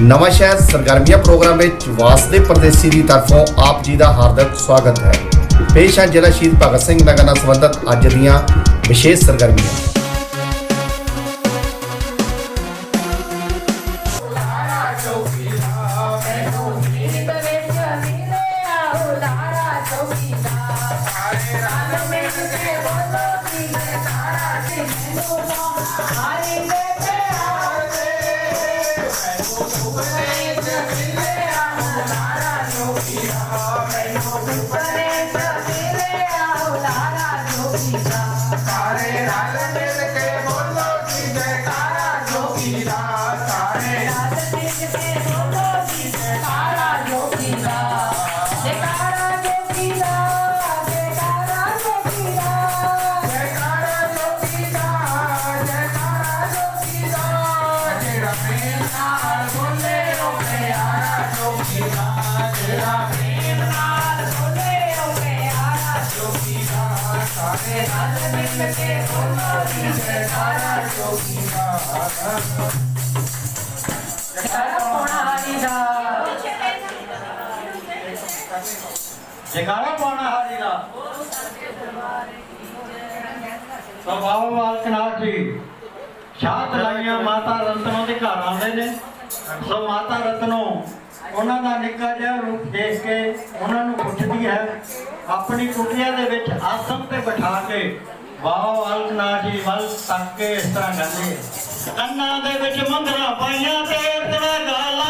Nawanshahr सरगर्मिया programme Vasdev परदेसी की तरफों आप जी का हार्दिक स्वागत है। पेश है जिला शहीद भगत सिंह नगर न संबंधित अज दशेष सरगर्मिया। ਨਾਲ ਮਿਲ ਕੇ ਬੋਲੋ ਜੀ ਜੈਕਾਰਾ ਜੋਗੀ ਮਾਂ ਜੈਕਾਰਾ ਪਾਉਣਾ ਹਰੀ ਦਾ। ਜੈਕਾਰਾ ਪਾਉਣਾ ਹਰੀ ਦਾ ਸੋ ਬਾਬਾ ਬਾਲਕਨਾਥ ਜੀ ਸ਼ਾਹ ਤਲਾਈਆਂ ਮਾਤਾ ਰਤਨੋ ਦੇ ਘਰ ਆਉਂਦੇ ਨੇ। ਸੋ ਮਾਤਾ ਰਤਨੋ ਉਹਨਾਂ ਦਾ ਨਿੱਕਾ ਜਿਹਾ ਰੂਪ ਦੇਖ ਕੇ ਉਹਨਾਂ ਨੂੰ ਪੁੱਛਦੀ ਹੈ, ਆਪਣੀ ਕੁਟਿਆ ਦੇ ਵਿੱਚ ਆਸਣ ਤੇ ਬਿਠਾ ਕੇ, ਵਾਹ ਅਲਕਨਾ ਜੀ, ਵੱਲ ਤੱਕ ਕੇ ਇਸ ਤਰ੍ਹਾਂ ਕਹਿੰਦੇ ਕੰਨਾਂ ਦੇ ਵਿੱਚ ਮੰਗਰਾ ਪਾਈਆਂ ਤੇ ਤੇਰਾ ਗਾਲਾ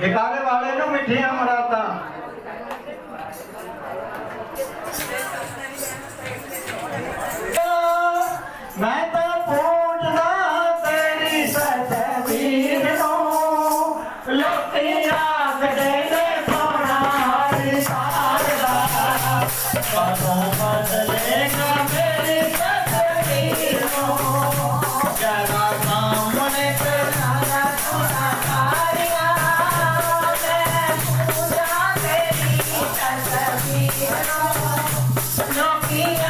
ਨਿਕਾਲੇ ਵਾਲੇ ਨੂੰ ਮਿੱਠੀਆਂ knocking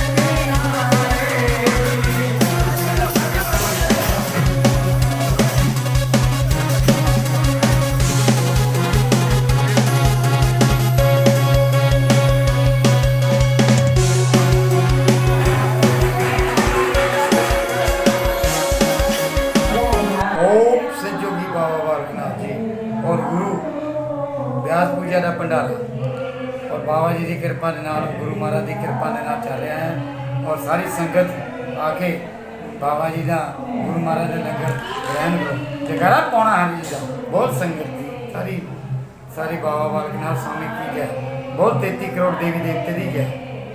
ਰੁਪਏ ਦਾ ਭੰਡਾਰਾ ਔਰ ਬਾਬਾ ਜੀ ਦੀ ਕਿਰਪਾ ਦੇ ਨਾਲ ਗੁਰੂ ਮਹਾਰਾਜ ਦੀ ਕਿਰਪਾ ਦੇ ਨਾਲ ਚੱਲ ਰਿਹਾ ਹੈ। ਔਰ ਸਾਰੀ ਸੰਗਤ ਆ ਕੇ ਬਾਬਾ ਜੀ ਦਾ ਗੁਰੂ ਮਹਾਰਾਜ ਦਾ ਲੰਗਰ ਗ੍ਰਹਿਣ ਕਰੋ ਜਗਾਰਾ ਪਾਉਣਾ ਹੈ ਜੀ ਬਹੁਤ ਸੰਗਤ ਦੀ ਸਾਰੀ ਸਾਰੇ ਬਾਬਾ ਬਾਲਕਨਾਥ ਸਵਾਮੀ ਕੀ ਜੈ ਬਹੁਤ 33 ਕਰੋੜ ਦੇਵੀ ਦੇਵਤੇ ਦੀ ਜੈ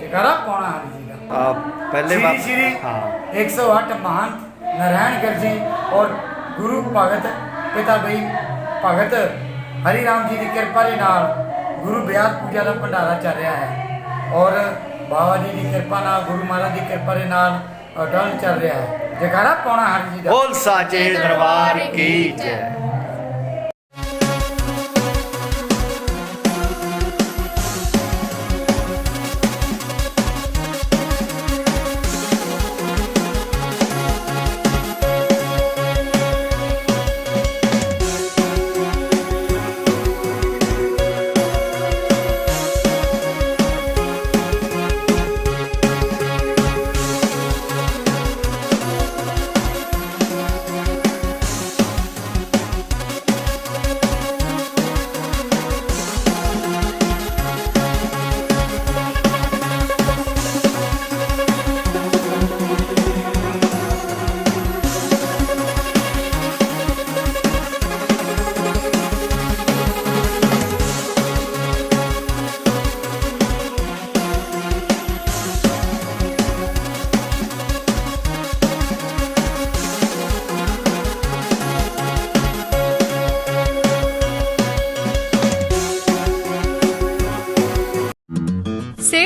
ਜਗਾਰਾ ਪਾਉਣਾ ਹੈ ਜੀ ਦਾ ਆ ਪਹਿਲੇ ਵਾਰ ਹਾਂ। 108 ਮਹੰਤ ਨਾਰਾਇਣ ਗਰਜੀ ਔਰ ਗੁਰੂ ਭਗਤ ਪਿਤਾ ਬਈ ਭਗਤ ਹਰੀ ਰਾਮ ਜੀ ਦੀ ਕਿਰਪਾ ਦੇ ਨਾਲ ਗੁਰੂ ਬਿਆਸ ਪੂਜਾ ਦਾ ਭੰਡਾਰਾ ਚੱਲ ਰਿਹਾ ਹੈ ਔਰ ਬਾਬਾ ਜੀ ਦੀ ਕਿਰਪਾ ਨਾਲ, ਗੁਰੂ ਮਹਾਰਾਜ ਦੀ ਕਿਰਪਾ ਦੇ ਨਾਲ ਡਨ ਚੱਲ ਰਿਹਾ ਹੈ। ਜਗਾਰਾ ਪਾਉਣਾ ਹਰੀ ਜੀ ਦਾ। ਬੋਲ ਸਾਚੇ ਦਰਬਾਰ ਕੀ ਜੈ।